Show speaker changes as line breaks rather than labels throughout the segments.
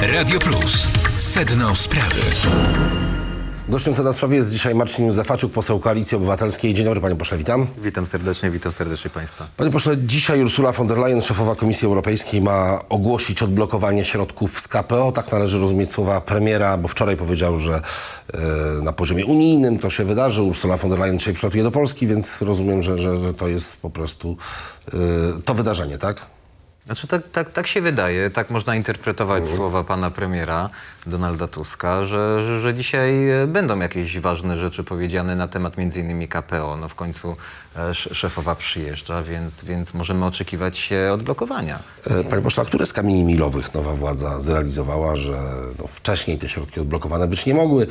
Radio Plus. Sedno sprawy.
Gościem Sedna Sprawy jest dzisiaj Marcin Józefaczuk, poseł Koalicji Obywatelskiej. Dzień dobry, panie pośle, witam.
Witam serdecznie, witam serdecznie Państwa.
Panie pośle, dzisiaj Ursula von der Leyen, szefowa Komisji Europejskiej, ma ogłosić odblokowanie środków z KPO. Tak należy rozumieć słowa premiera, bo wczoraj powiedział, że e, na poziomie unijnym to się wydarzy. Ursula von der Leyen dzisiaj przylatuje do Polski, więc rozumiem, że, że, że to jest po prostu e, to wydarzenie, tak?
Znaczy tak, tak, tak się wydaje, tak można interpretować słowa pana premiera Donalda Tuska, że, że, że dzisiaj e, będą jakieś ważne rzeczy powiedziane na temat między KPO. No w końcu e, sz- szefowa przyjeżdża, więc, więc możemy oczekiwać e, odblokowania.
Panie pośle, które z kamieni milowych nowa władza zrealizowała, że no, wcześniej te środki odblokowane być nie mogły,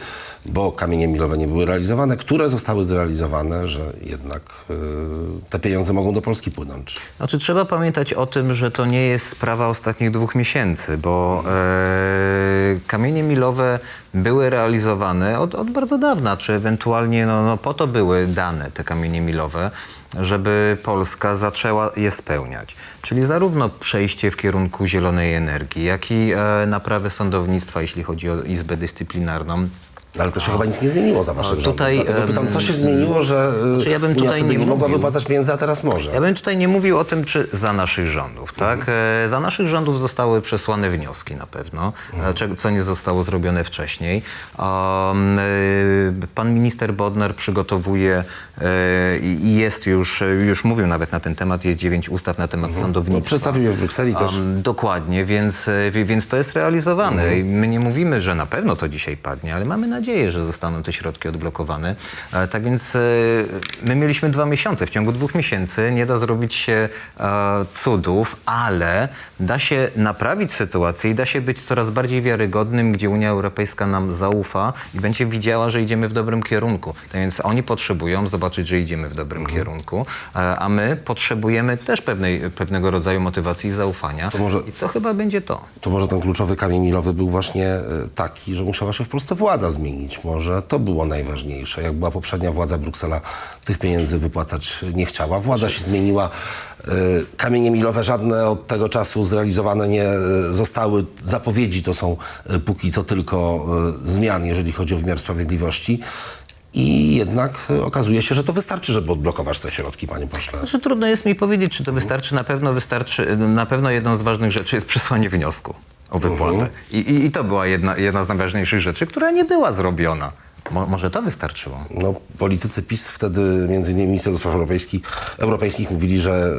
bo kamienie milowe nie były realizowane? Które zostały zrealizowane, że jednak te pieniądze mogą do Polski płynąć?
Znaczy trzeba pamiętać o tym, że to nie jest sprawa ostatnich dwóch miesięcy, bo e, kamienie milowe były realizowane od, od bardzo dawna, czy ewentualnie no, no, po to były dane te kamienie milowe, żeby Polska zaczęła je spełniać. Czyli zarówno przejście w kierunku zielonej energii, jak i e, sądownictwa, jeśli chodzi o Izbę Dyscyplinarną.
Ale to się chyba nic nie zmieniło za waszych rządów.
tutaj,
Dlatego pytam, co się zmieniło, że e,
Znaczy, ja bym tutaj nie
nie mogła wypłacać pieniędzy, a teraz może?
Ja bym tutaj nie mówił o tym, czy za naszych rządów, tak? E, Za naszych rządów zostały przesłane wnioski na pewno, e, czego- co nie zostało zrobione wcześniej. Pan minister Bodnar przygotowuje i jest już, już mówił nawet na ten temat, jest dziewięć ustaw na temat
No,
sądownictwa.
przedstawił je w Brukseli też.
Dokładnie, więc, więc to jest realizowane.
Mhm.
My nie mówimy, że na pewno to dzisiaj padnie, ale mamy nadzieję, że zostaną te środki odblokowane. E, tak więc e, my mieliśmy dwa miesiące. W ciągu dwóch miesięcy nie da zrobić się e, cudów, ale da się naprawić sytuację i da się być coraz bardziej wiarygodnym, gdzie Unia Europejska nam zaufa i będzie widziała, że idziemy w dobrym kierunku. Tak więc oni potrzebują zobaczyć, że idziemy w dobrym
Mhm.
kierunku, a my potrzebujemy też pewnej, pewnego rodzaju motywacji i zaufania.
To może-
I to chyba będzie to.
To może ten kluczowy kamień milowy był właśnie taki, że musiała się w Polsce władza zmienić. Może to było najważniejsze. Jak była poprzednia władza, Bruksela tych pieniędzy wypłacać nie chciała. Władza się zmieniła. E, Kamienie milowe żadne od tego czasu zrealizowane nie e, zostały. Zapowiedzi to są e, póki co tylko zmian, jeżeli chodzi o wymiar sprawiedliwości. I jednak okazuje się, że to wystarczy, żeby odblokować te środki, panie pośle.
Znaczy, trudno jest mi powiedzieć, czy to wystarczy. Na pewno wystarczy. Na pewno jedną z ważnych rzeczy jest przesłanie wniosku o wypłatę. I, i, I to była jedna, jedna z najważniejszych rzeczy, która nie była zrobiona. Mo, może to wystarczyło.
No, politycy PiS wtedy, między innymi minister do spraw europejskich, europejskich mówili, że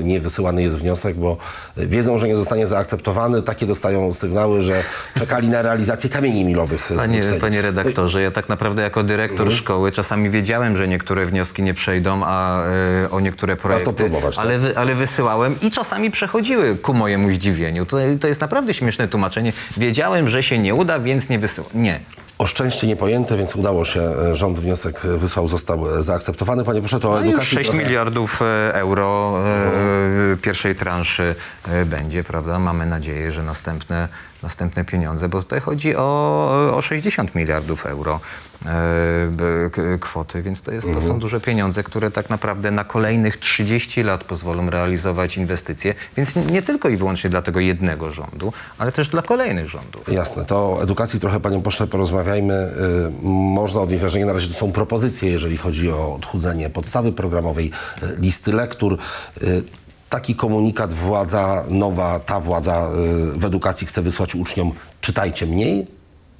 y, nie wysyłany jest wniosek, bo wiedzą, że nie zostanie zaakceptowany. Takie dostają sygnały, że czekali na realizację kamieni milowych
Panie, panie redaktorze, ja tak naprawdę jako dyrektor szkoły czasami wiedziałem, że niektóre wnioski nie przejdą, a e, o niektóre projekty,
próbować, tak?
ale, wy, ale wysyłałem i czasami przechodziły ku mojemu zdziwieniu. To, to jest naprawdę śmieszne tłumaczenie. Wiedziałem, że się nie uda, więc nie wysyłam. Nie.
O szczęście niepojęte, więc udało się. e, Rząd wniosek wysłał, został e, zaakceptowany. Panie proszę, to o
No i już
edukacji
6
trochę-
miliardów e, euro e, pierwszej transzy będzie, prawda? Mamy nadzieję, że następne, następne pieniądze, bo tutaj chodzi o, o 60 miliardów euro kwoty, więc to, jest, to są duże pieniądze, które tak naprawdę na kolejnych 30 lat pozwolą realizować inwestycje, więc nie tylko i wyłącznie dla tego jednego rządu, ale też dla kolejnych rządów.
Jasne, to o edukacji trochę, panie pośle, porozmawiajmy. Y, Można odnieść wrażenie, na razie to są propozycje, jeżeli chodzi o odchudzenie podstawy programowej, y, listy lektur. Y, Taki komunikat władza, nowa, ta władza w edukacji chce wysłać uczniom, czytajcie mniej,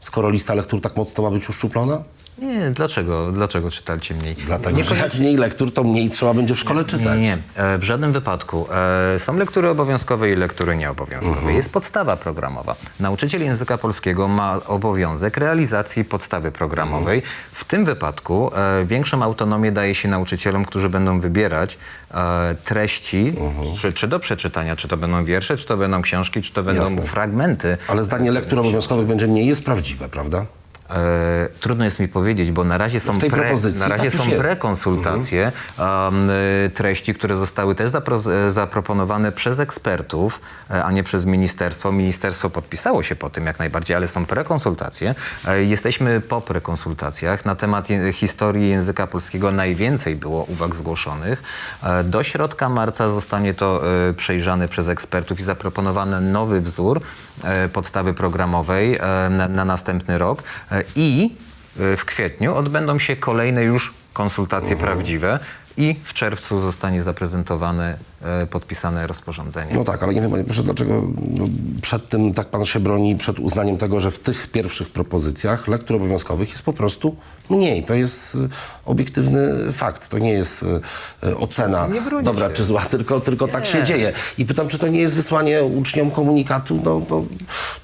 skoro lista lektur tak mocno ma być uszczuplona?
Nie, dlaczego, dlaczego czytajcie mniej?
Dlatego, że jak mniej lektur, to mniej trzeba będzie w szkole czytać.
Nie, nie. E, w żadnym wypadku. E, są lektury obowiązkowe i lektury nieobowiązkowe.
Mhm.
Jest podstawa programowa. Nauczyciel języka polskiego ma obowiązek realizacji podstawy programowej.
Mhm.
W tym wypadku e, większą autonomię daje się nauczycielom, którzy będą wybierać e, treści, czy, czy do przeczytania, czy to będą wiersze, czy to będą książki, czy to będą
Jasne.
fragmenty.
Ale zdanie lektur obowiązkowych będzie mniej jest prawdziwe, prawda?
E, trudno jest mi powiedzieć, bo na razie są, pre, na razie
tak
są prekonsultacje um, e, treści, które zostały też zapro, e, zaproponowane przez ekspertów, e, a nie przez ministerstwo. Ministerstwo podpisało się po tym jak najbardziej, ale są prekonsultacje. E, Jesteśmy po prekonsultacjach. Na temat historii języka polskiego najwięcej było uwag zgłoszonych. E, Do środka marca zostanie to przejrzane przez ekspertów i zaproponowany nowy wzór podstawy programowej na, na następny rok. I e, w kwietniu odbędą się kolejne już konsultacje prawdziwe i w czerwcu zostanie zaprezentowane, e, podpisane rozporządzenie.
No tak, ale nie wiem, panie proszę, dlaczego no, przed tym tak pan się broni, przed uznaniem tego, że w tych pierwszych propozycjach lektur obowiązkowych jest po prostu mniej. To jest y, obiektywny fakt. To nie jest y, ocena dobra
się.
czy zła, tylko, tylko tak się dzieje. I pytam, czy to nie jest wysłanie uczniom komunikatu, no, no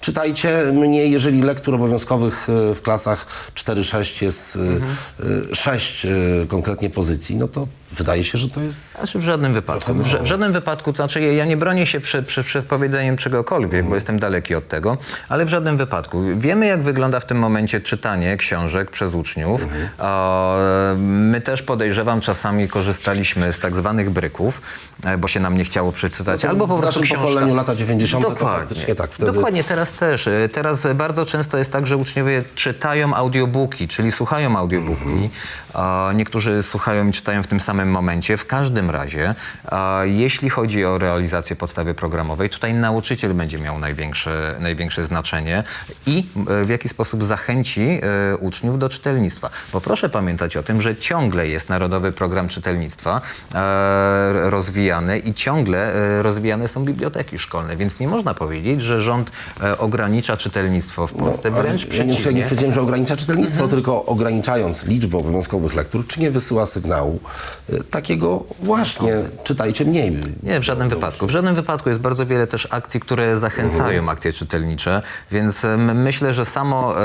czytajcie mniej, jeżeli lektur obowiązkowych w klasach 4-6 jest y, 6 konkretnie pozycji, no to wydaje się, że to jest
Znaczy w żadnym wypadku. W, w żadnym wypadku, to znaczy ja, nie bronię się przed, przed, przed powiedzeniem czegokolwiek, bo jestem daleki od tego, ale w żadnym wypadku. Wiemy, jak wygląda w tym momencie czytanie książek przez uczniów. O, my też podejrzewam, czasami korzystaliśmy z tak zwanych bryków, e, bo się nam nie chciało przeczytać.
No
albo po
w
prostu
naszym
książka...
pokoleniu lata 90. to faktycznie tak, wtedy-
Dokładnie, teraz też. E, Teraz bardzo często jest tak, że uczniowie czytają audiobooki, czyli słuchają audiobooki. A Niektórzy słuchają i czytają w tym samym momencie. W każdym razie, a jeśli chodzi o realizację podstawy programowej, tutaj nauczyciel będzie miał największe, największe znaczenie i e, w jaki sposób zachęci e, uczniów do czytelnictwa. Bo proszę pamiętać o tym, że ciągle jest Narodowy Program Czytelnictwa e, rozwijany i ciągle e, rozwijane są biblioteki szkolne, więc nie można powiedzieć, że rząd e, ogranicza czytelnictwo w Polsce,
No,
wręcz
ja nie,
przeciwnie.
stwierdziłem, że ogranicza czytelnictwo, tylko ograniczając liczbę obowiązkowych lektur, czy nie wysyła sygnału takiego właśnie, czytajcie mniej.
Nie, w żadnym wypadku. W żadnym wypadku jest bardzo wiele też akcji, które zachęcają akcje czytelnicze, więc myślę, że samo, e,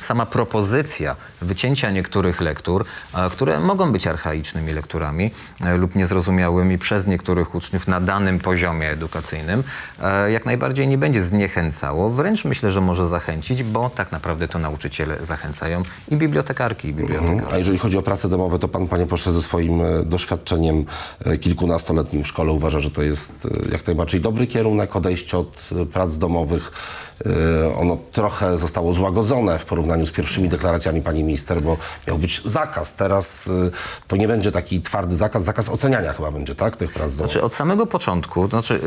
sama propozycja wycięcia niektórych lektur, e, które mogą być archaicznymi lekturami e, lub niezrozumiałymi przez niektórych uczniów na danym poziomie edukacyjnym, jak najbardziej nie będzie zniechęcało, wręcz myślę, że może zachęcić, bo tak naprawdę to nauczyciele zachęcają i bibliotekarki, i bibliotekarze.
A jeżeli chodzi o prace domowe, to pan, panie pośle, ze swoim e, doświadczeniem e, kilkunastoletnim w szkole uważa, że to jest e, jak najbardziej dobry kierunek odejście od prac domowych. Ono trochę zostało złagodzone w porównaniu z pierwszymi deklaracjami pani minister, bo miał być zakaz. Teraz to nie będzie taki twardy zakaz, zakaz oceniania chyba będzie, tak, tych prac domowych.
Znaczy od samego początku, to znaczy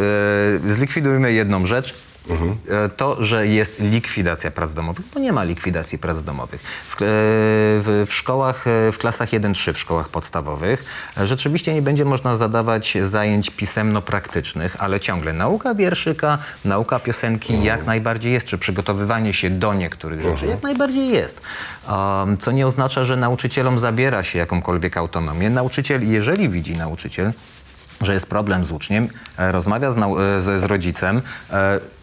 e, zlikwidujmy jedną rzecz, e, to, że jest likwidacja prac domowych, bo nie ma likwidacji prac domowych. W, e, w, w szkołach, e, w klasach 1-3, w szkołach podstawowych, rzeczywiście nie będzie można zadawać zajęć pisemno-praktycznych, ale ciągle nauka wierszyka, nauka piosenki jak najbardziej jest, czy przygotowywanie się do niektórych rzeczy jak najbardziej jest. Um, co nie oznacza, że nauczycielom zabiera się jakąkolwiek autonomię. Nauczyciel, jeżeli widzi nauczyciel, że jest problem z uczniem, rozmawia z, z, z rodzicem,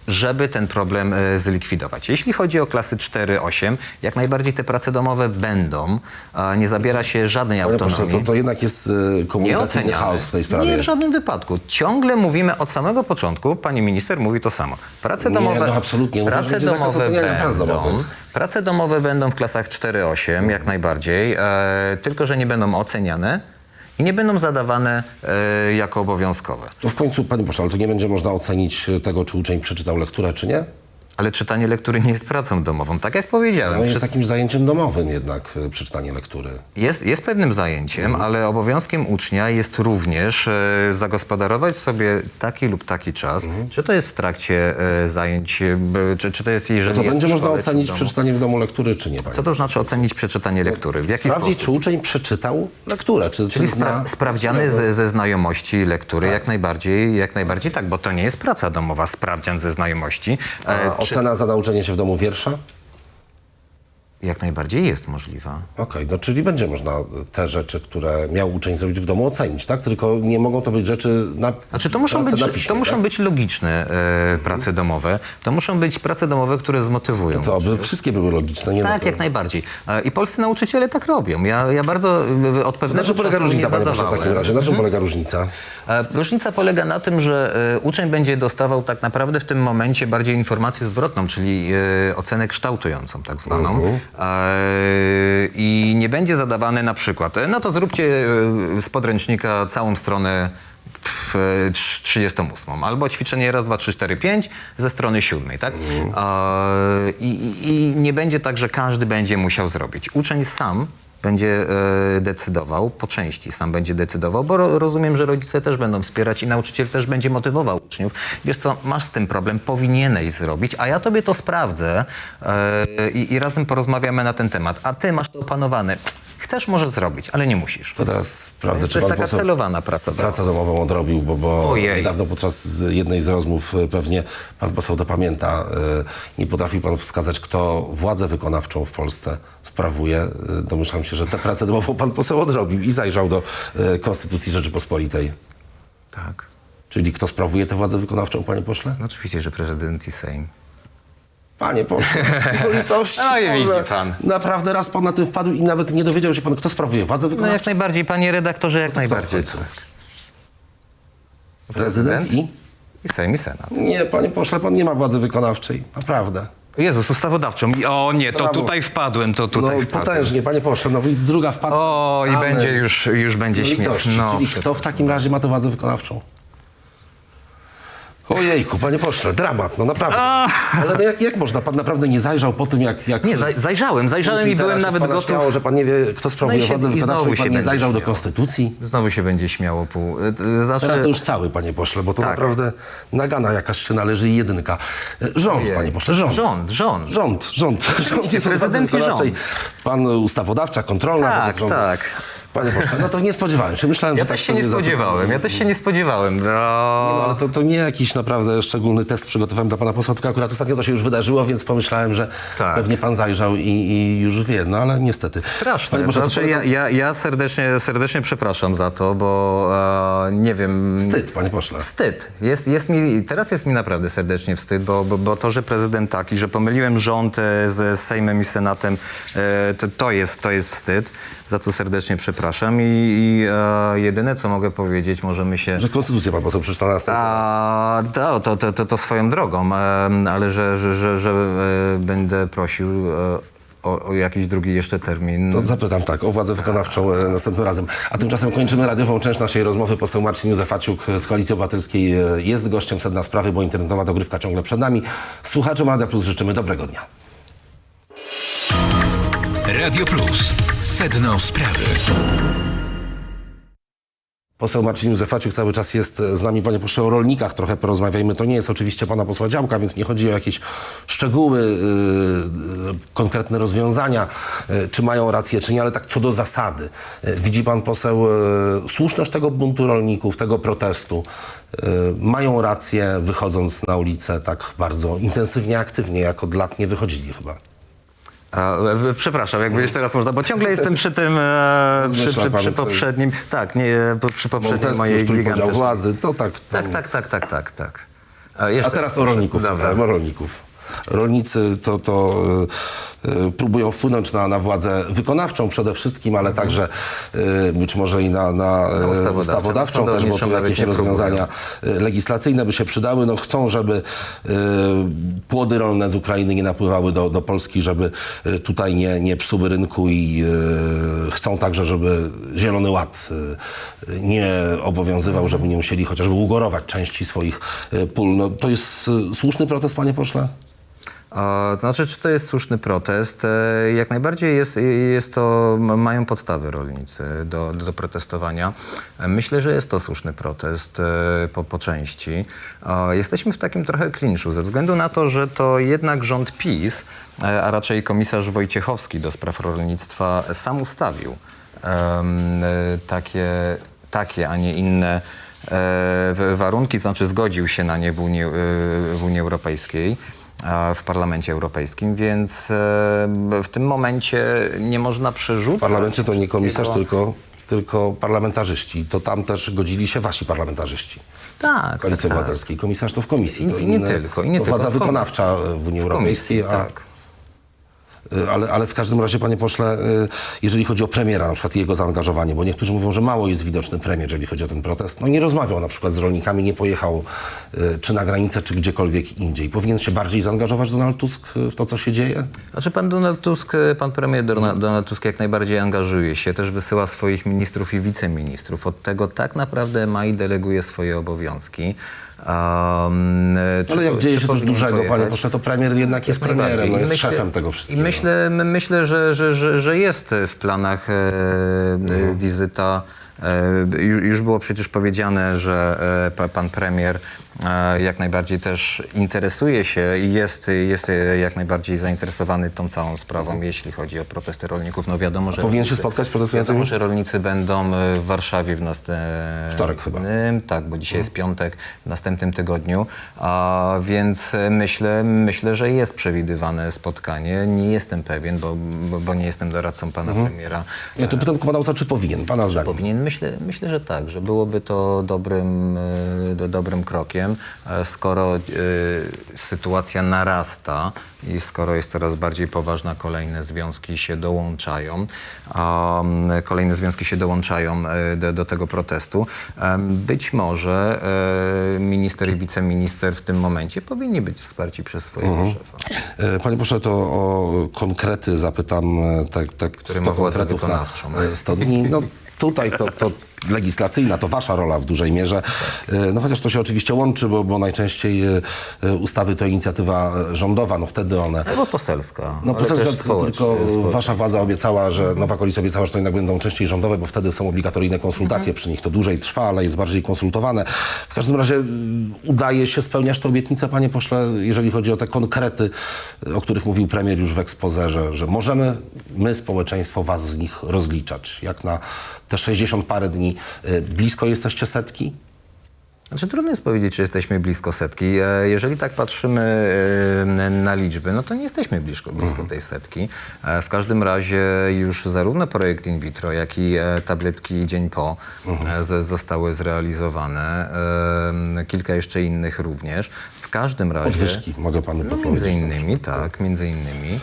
żeby ten problem e, zlikwidować. Jeśli chodzi o klasy 4-8, jak najbardziej te prace domowe będą, nie zabiera się żadnej autonomii.
to, to jednak jest e,
nie
komunikacyjny chaos w tej sprawie.
Nie w żadnym wypadku. Ciągle mówimy od samego początku, pani minister mówi to samo. Prace
Nie,
domowe,
no absolutnie.
Prace domowe będą. Prace domowe będą w klasach 4-8, jak najbardziej, e, tylko że nie będą oceniane i nie będą zadawane e, jako obowiązkowe.
To w końcu, panie pośle, ale to nie będzie można ocenić tego, czy uczeń przeczytał lekturę, czy nie?
Ale czytanie lektury nie jest pracą domową, tak jak powiedziałem.
No jest
Czy-
jakimś zajęciem domowym jednak e, przeczytanie lektury.
Jest, jest pewnym zajęciem,
Mhm.
ale obowiązkiem ucznia jest również e, zagospodarować sobie taki lub taki czas.
Mhm.
Czy to jest w trakcie e, zajęć, e, czy, czy to jest jeżeli
To
jest
będzie
w
można
w
ocenić
domu?
przeczytanie w domu lektury, czy nie? Panie?
Co to znaczy ocenić przeczytanie lektury? W jaki
Sprawdzić,
sposób?
czy uczeń przeczytał lekturę. Czy,
Czyli
czy
spra- sprawdziany ze, ze znajomości lektury,
Tak.
jak najbardziej, jak najbardziej tak, bo to nie jest praca domowa, sprawdzian ze znajomości. E,
A ocena za nauczenie się w domu wiersza?
Jak najbardziej jest możliwa.
Okej, no czyli będzie można te rzeczy, które miał uczeń zrobić w domu ocenić, tak? Tylko nie mogą to być rzeczy na
Znaczy to muszą, być,
na piśmie,
to muszą
tak?
być logiczne e, prace domowe. To muszą być prace domowe, które zmotywują.
To aby wszystkie były logiczne, nie
Tak,
na
jak najbardziej. E, I polscy nauczyciele tak robią. Ja, ja bardzo e, od
Na
pewnego
czym polega różnica, panie w takim razie? Na czym polega różnica?
E, Różnica polega na tym, że e, uczeń będzie dostawał tak naprawdę w tym momencie bardziej informację zwrotną, czyli e, ocenę kształtującą tak zwaną. E, I nie będzie zadawany na przykład, e, no to zróbcie e, z podręcznika całą stronę w e, trz- 38, albo ćwiczenie raz, dwa, trzy, cztery, pięć ze strony siódmej, tak? E, I, i, I nie będzie tak, że każdy będzie musiał zrobić. Uczeń sam będzie e, decydował, po części sam będzie decydował, bo ro, rozumiem, że rodzice też będą wspierać i nauczyciel też będzie motywował uczniów. Wiesz co, masz z tym problem, powinieneś zrobić, a ja tobie to sprawdzę e, i, i razem porozmawiamy na ten temat. A ty masz to opanowane. Chcesz, możesz zrobić, ale nie musisz.
To teraz sprawdzę,
To
czy
jest taka
poseł
celowana praca. domowa.
pracę domową odrobił, bo, bo
Ojej.
niedawno podczas jednej z rozmów e, pewnie pan poseł to pamięta, e, nie potrafił pan wskazać, kto władzę wykonawczą w Polsce sprawuje. E, Domyślam się, że tę pracę domową pan poseł odrobił i zajrzał do Konstytucji Rzeczypospolitej.
Tak.
Czyli kto sprawuje tę władzę wykonawczą, panie pośle?
No oczywiście, że prezydent i Sejm.
Panie do litości
No i widzi
Boże.
pan.
Naprawdę raz pan na tym wpadł i nawet nie dowiedział się pan, kto sprawuje władzę
No
wykonawczą?
jak najbardziej, panie redaktorze, jak
w
najbardziej.
końcu? Prezydent i?
I Sejm i Senat.
Nie, panie pośle, pan nie ma władzy wykonawczej. Naprawdę.
Jezus, ustawodawczą. I- O nie, to
Brawo.
tutaj wpadłem, to tutaj
no
wpadłem.
potężnie, panie pośle, no i druga wpadła.
O, i
Same.
będzie już, już będzie śmiech.
litości,
No,
czyli kto w takim razie ma tę władzę wykonawczą? Ojejku, panie pośle, dramat, no naprawdę. Ale no jak, jak można? Pan naprawdę nie zajrzał po tym, jak... jak
Nie, zaj- zajrzałem, zajrzałem i byłem nawet gotów.
Śmiało, że pan nie wie, kto sprawuje
No i się-
władzę
i
wykonawczą i pan
się
nie
będzie
zajrzał do konstytucji.
Znowu się będzie śmiało pół. y, y, Znaczy,
Teraz to już cały, panie pośle, bo to
Tak.
naprawdę nagana jakaś się należy i jedynka. E, Rząd,
Ojej.
panie pośle, rząd.
Rząd, rząd.
Rząd, rząd. rząd jest
prezydent i rząd.
Pan ustawodawcza, kontrolna
Tak,
wobec rządu.
tak.
Panie pośle, no to nie spodziewałem się. Myślałem,
Ja
że tak
też się nie spodziewałem, ja też się nie spodziewałem.
Nie, No,
No,
ale to, to nie jakiś naprawdę szczególny test przygotowałem dla pana posła, tylko akurat ostatnio to się już wydarzyło, więc pomyślałem, że
Tak.
pewnie pan zajrzał i, i już wie, no ale niestety.
Straszne.
Panie pośle,
Znaczy, ja,
polecam-
ja, ja serdecznie, serdecznie przepraszam za to, bo e, nie wiem.
Wstyd, panie pośle.
Wstyd. Jest, jest mi, teraz jest mi naprawdę serdecznie wstyd, bo, bo, bo to, że prezydent taki, że pomyliłem rząd e, z Sejmem i Senatem, e, to, to, jest, to jest wstyd, za co serdecznie przepraszam. I, i e, jedyne, co mogę powiedzieć, możemy się...
Że konstytucję pan poseł przeczytał na następny raz.
A, to, to, to, to, to swoją drogą, em, ale że, że, że, że e, będę prosił e, o, o jakiś drugi jeszcze termin.
To zapytam tak, o władzę wykonawczą e, następnym razem. A tymczasem kończymy radiową część naszej rozmowy. Poseł Marcin Józefaciuk z Koalicji Obywatelskiej e, jest gościem sedna sprawy, bo internetowa dogrywka ciągle przed nami. Słuchaczom Radia Plus życzymy dobrego dnia.
Radio Plus. Sedno sprawy.
Poseł Marcin Józefaciuk cały czas jest z nami, panie pośle, o rolnikach trochę porozmawiajmy. To nie jest oczywiście pana posła działka, więc nie chodzi o jakieś szczegóły, yy, konkretne rozwiązania, yy, czy mają rację, czy nie, ale tak co do zasady. Yy, widzi pan poseł yy, słuszność tego buntu rolników, tego protestu? Yy, mają rację wychodząc na ulicę tak bardzo intensywnie, aktywnie, jak od lat nie wychodzili chyba.
A, e, przepraszam, jakby jeszcze raz można, bo ciągle jestem przy tym, e, przy, przy, przy poprzednim, tak, nie, e, przy poprzedniej mojej
już
gigantycznej-
władzy, to tak.
Tak,
tam-
tak, tak, tak, tak, tak. A,
A teraz o rolników.
Dobra.
O rolników. Rolnicy to, to y, próbują wpłynąć na, na władzę wykonawczą przede wszystkim, ale także y, być może i na, na, y,
ustawodawczą.
ustawodawczą też, bo tu jakieś rozwiązania y, legislacyjne by się przydały. No, chcą, żeby y, płody rolne z Ukrainy nie napływały do, do Polski, żeby tutaj nie, nie psuły rynku i chcą także, żeby Zielony Ład nie obowiązywał, żeby nie musieli chociażby ugorować części swoich pól. No, to jest słuszny protest, panie pośle?
To znaczy, czy to jest słuszny protest? E, Jak najbardziej jest, jest to, mają podstawy rolnicy do, do protestowania. Myślę, że jest to słuszny protest e, po, po części. Jesteśmy w takim trochę klinczu ze względu na to, że to jednak rząd PiS, e, a raczej komisarz Wojciechowski do spraw rolnictwa sam ustawił takie, takie, a nie inne warunki, znaczy zgodził się na nie w Unii, w Unii Europejskiej. E, w Parlamencie Europejskim, więc e, w tym momencie nie można przerzucać...
W parlamencie to nie komisarz, tylko, tylko parlamentarzyści. To tam też godzili się wasi parlamentarzyści.
Tak,
Koalicji
tak.
Obywatelskiej. Komisarz to w komisji.
I-
to
i nie
inne-
tylko, i nie
to
tylko.
władza wykonawcza w Unii
W
Europejskiej.
komisji,
a,
tak.
Y, ale, ale w każdym razie, panie pośle, y, jeżeli chodzi o premiera, na przykład i jego zaangażowanie, bo niektórzy mówią, że mało jest widoczny premier, jeżeli chodzi o ten protest. No nie rozmawiał na przykład z rolnikami, nie pojechał y, czy na granicę, czy gdziekolwiek indziej. Powinien się bardziej zaangażować Donald Tusk w to, co się dzieje?
Znaczy pan Donald Tusk, pan premier Donald, Donald Tusk jak najbardziej angażuje się, też wysyła swoich ministrów i wiceministrów. Od tego tak naprawdę ma i deleguje swoje obowiązki. Um,
Ale jak dzieje się coś dużego, panie
pojechać?
pośle, to premier jednak jest premierem, no jest
myślę-
szefem tego wszystkiego.
I myślę, my- myślę że, że, że, że, jest w planach e,
Mhm.
e, wizyta. E, już, było przecież powiedziane, że e, pa- pan premier e, jak najbardziej też interesuje się i jest, jest jak najbardziej zainteresowany tą całą sprawą, jeśli chodzi o protesty rolników. No wiadomo, że
powinien się spotkać z protestującymi?
Wiadomo, że rolnicy będą e, w Warszawie w następnym...
Wtorek chyba.
Tak, bo dzisiaj jest piątek, w następnym tygodniu, a więc e, myślę, myślę, że jest przewidywane spotkanie. Nie jestem pewien, bo, bo, nie jestem doradcą pana
Mhm.
premiera.
Ja tu pytam pana czy powinien, pana zdaniem?
Powinien, myślę, myślę, że tak, że byłoby to dobrym, e, do, dobrym krokiem, e, skoro e, sytuacja narasta i skoro jest coraz bardziej poważna, kolejne związki się dołączają, mm, kolejne związki się dołączają e, do, do tego protestu. Być może minister i wiceminister w tym momencie powinni być wsparci przez swojego szefa.
E, Panie pośle, to o konkrety zapytam, tak, tak
Który
100
ma władzę
konkretów na
wykonawczą.
e, 100 dni. No, tutaj to, to legislacyjna, to wasza rola w dużej mierze. E, No chociaż to się oczywiście łączy, bo, bo najczęściej e, e, ustawy to inicjatywa rządowa, no wtedy one
Albo poselska.
no poselska, tylko, tylko wasza władza obiecała, że nowa koalicja obiecała, że to jednak będą częściej rządowe, bo wtedy są obligatoryjne konsultacje przy nich. To dłużej trwa, ale jest bardziej konsultowane. W każdym razie mm, udaje się spełniać te obietnice, panie pośle, jeżeli chodzi o te konkrety, o których mówił premier już w ekspoze, że, że możemy my, społeczeństwo, was z nich rozliczać. Jak na te 60 parę dni y, blisko jesteście setki?
Znaczy trudno jest powiedzieć, czy jesteśmy blisko setki. E, Jeżeli tak patrzymy e, na liczby, no to nie jesteśmy blisko, blisko tej setki. E, W każdym razie już zarówno projekt in vitro, jak i e, tabletki dzień po z- zostały zrealizowane. Kilka jeszcze innych również. W każdym razie...
Podwyżki, mogę panu
No, między innymi,
przykład.
tak, między innymi.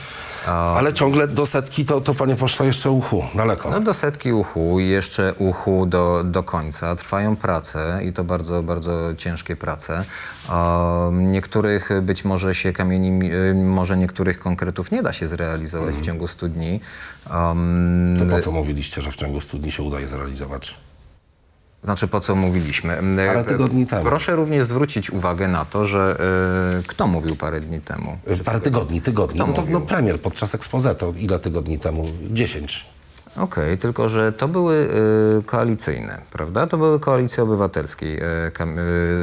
Ale ciągle do setki to, to panie pośle jeszcze uchu, daleko.
No do setki uchu i jeszcze uchu do, do końca. Trwają prace i to bardzo, bardzo ciężkie prace. Niektórych być może się kamieni, y, może niektórych konkretów nie da się zrealizować w ciągu 100 dni. Um,
To po co mówiliście, że w ciągu 100 dni się udaje zrealizować?
Znaczy, po co mówiliśmy?
Parę
E,
tygodni temu.
Proszę również zwrócić uwagę na to, że e, kto mówił parę dni temu?
Y, Parę tygodni, tygodni. No to no, premier podczas expose to ile tygodni temu? 10.
Okej, tylko że to były e, koalicyjne, prawda? To były koalicje obywatelskie, kam-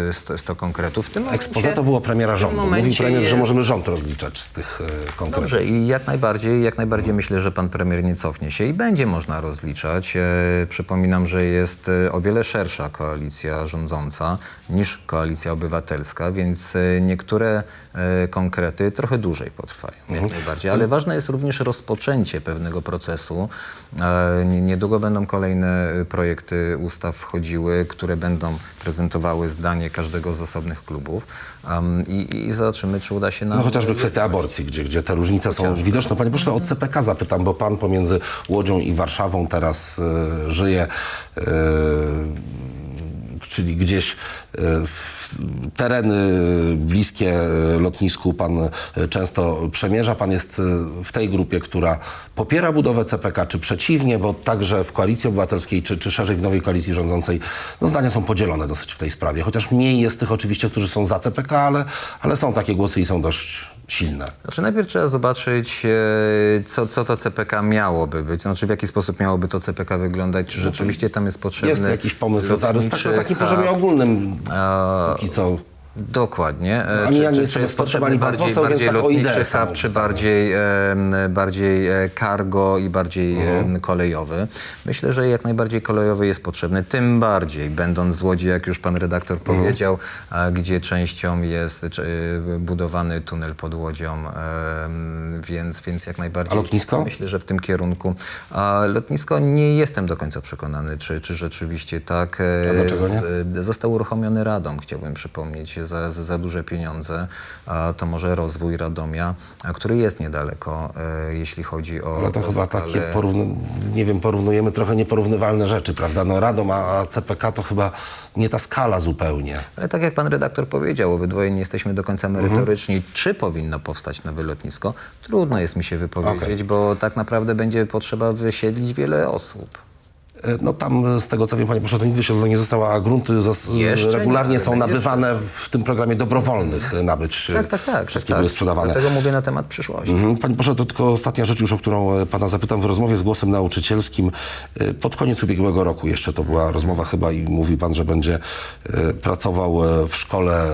e, 100, 100 konkretów. W tym momencie-
to było premiera rządu. Mówił
momencie
premier, że
jest-
możemy rząd rozliczać z tych y, konkretów.
Dobrze i jak najbardziej, jak najbardziej myślę, że pan premier nie cofnie się i będzie można rozliczać. E, przypominam, że jest e, o wiele szersza koalicja rządząca niż koalicja obywatelska, więc e, niektóre e, konkrety trochę dłużej potrwają, jak najbardziej. Ale ważne jest również rozpoczęcie pewnego procesu. E, nie- niedługo będą kolejne e, projekty ustaw wchodziły, które będą prezentowały zdanie każdego z osobnych klubów. Em, i, i zobaczymy, czy uda się nam...
No chociażby kwestia aborcji, gdzie, gdzie te różnice są widoczne. Panie pośle, o CPK zapytam, bo pan pomiędzy Łodzią i Warszawą teraz y, żyje, y, czyli gdzieś y, w tereny bliskie y, lotnisku pan y, często przemierza. Pan jest w tej grupie, która popiera budowę CPK, czy przeciwnie, bo także w Koalicji Obywatelskiej, czy, czy szerzej w nowej koalicji rządzącej, no zdania są podzielone dosyć w tej sprawie. Chociaż mniej jest tych oczywiście, którzy są za CPK, ale, ale są takie głosy i są dość silne.
Znaczy najpierw trzeba zobaczyć, e, co, co to CPK miałoby być. Znaczy w jaki sposób miałoby to CPK wyglądać. Czy rzeczywiście tam jest potrzebny
Jest jakiś pomysł, zarys, tak, na takim poziomie ogólnym póki co.
Dokładnie. E,
ja nie
czy,
jestem
czy jest potrzebny
pan
bardziej,
poseł,
bardziej
tak
lotniczy hub, czy bardziej, em, bardziej e, cargo i bardziej
Mhm.
kolejowy? Myślę, że jak najbardziej kolejowy jest potrzebny. Tym bardziej, będąc z Łodzi, jak już pan redaktor
Mhm.
powiedział, a, gdzie częścią jest czy, e, budowany tunel pod Łodzią, em, więc, więc jak najbardziej.
A lotnisko?
Myślę, że w tym kierunku. A lotnisko nie jestem do końca przekonany, czy, czy rzeczywiście tak. e,
A dlaczego nie?
z- E, Został uruchomiony Radom, chciałbym przypomnieć, za, za, duże pieniądze. To może rozwój Radomia, który jest niedaleko, e, jeśli chodzi o.
Ale to
o
chyba
skalę.
takie, porówny, nie wiem, porównujemy trochę nieporównywalne rzeczy, prawda? No Radom, a, CPK to chyba nie ta skala zupełnie.
Ale tak jak pan redaktor powiedział, obydwoje nie jesteśmy do końca
Mhm.
merytoryczni. Czy powinno powstać nowe lotnisko? Trudno jest mi się wypowiedzieć,
Okej.
bo tak naprawdę będzie potrzeba wysiedlić wiele osób.
E, No tam z tego co wiem, panie pośle, to nic wysiedlone nie zostało, a grunty zas-
Jeszcze nie,
regularnie
ale
są nabywane w tym programie dobrowolnych e, nabyć. e,
Tak, tak, tak.
Wszystkie
tak,
były
tak.
sprzedawane.
Dlatego mówię na temat przyszłości.
Mhm. Panie pośle, to tylko ostatnia rzecz już, o którą pana zapytam w rozmowie z głosem nauczycielskim. Pod koniec ubiegłego roku jeszcze to była rozmowa chyba i mówił pan, że będzie pracował w szkole,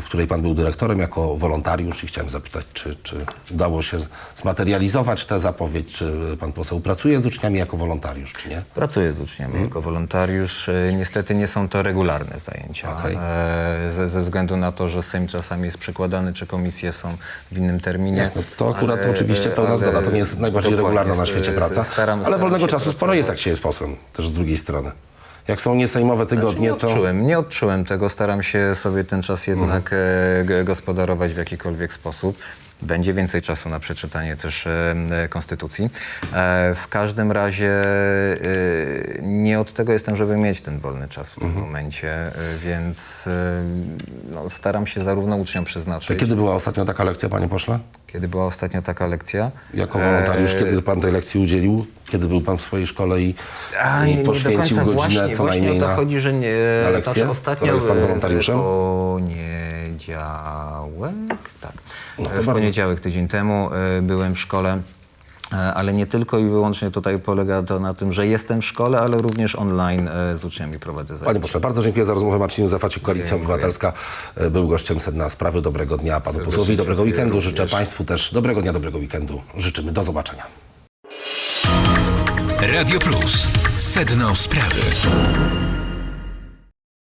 w której pan był dyrektorem jako wolontariusz i chciałem zapytać, czy, czy udało się zmaterializować tę zapowiedź, czy pan poseł pracuje z uczniami jako wolontariusz, czy nie?
Pracuję z uczniami
Mhm.
jako wolontariusz. E, Niestety nie są to regularne zajęcia.
Okej.
E, ze, ze względu na to, że Sejm czasami jest przekładany, czy komisje są w innym terminie.
Jasne, to akurat oczywiście pełna
ale-
zgoda. To nie jest najbardziej regularna na świecie praca.
staram-
ale
staram
wolnego czasu sporo jest, jak
pracować.
się jest posłem, też z drugiej strony. Jak są niesejmowe
Znaczy,
tygodnie,
nie
to...
odczułem, nie odczułem tego. Staram się sobie ten czas jednak g- gospodarować w jakikolwiek sposób. Będzie więcej czasu na przeczytanie też e, e, konstytucji. E, w każdym razie nie od tego jestem, żeby mieć ten wolny czas w tym momencie, e, więc no, staram się zarówno uczniom przeznaczyć.
kiedy była ostatnio taka lekcja, panie pośle?
Kiedy była ostatnio taka lekcja?
Jako wolontariusz,
E,
kiedy pan tej lekcji udzielił? Kiedy był pan w swojej szkole i,
A,
i
nie, nie
poświęcił godzinę
właśnie,
co
właśnie
najmniej
o to chodzi, że nie,
na lekcję,
znaczy ostatnio
skoro jest pan wolontariuszem?
Poniedziałek, tak,
No to
w poniedziałek tydzień temu e, byłem w szkole. e, Ale nie tylko i wyłącznie tutaj polega to na tym, że jestem w szkole, ale również online e, z uczniami prowadzę zajęcia.
Panie pośle, bardzo dziękuję za rozmowę. Marcin Józefacik, Koalicja Obywatelska e, był gościem Sedna Sprawy. Dobrego dnia panu posłowi, dobrego
dziękuję
weekendu. Życzę
również.
państwu też dobrego dnia, dobrego weekendu. Życzymy. Do zobaczenia.
Radio Plus. Sedno sprawy.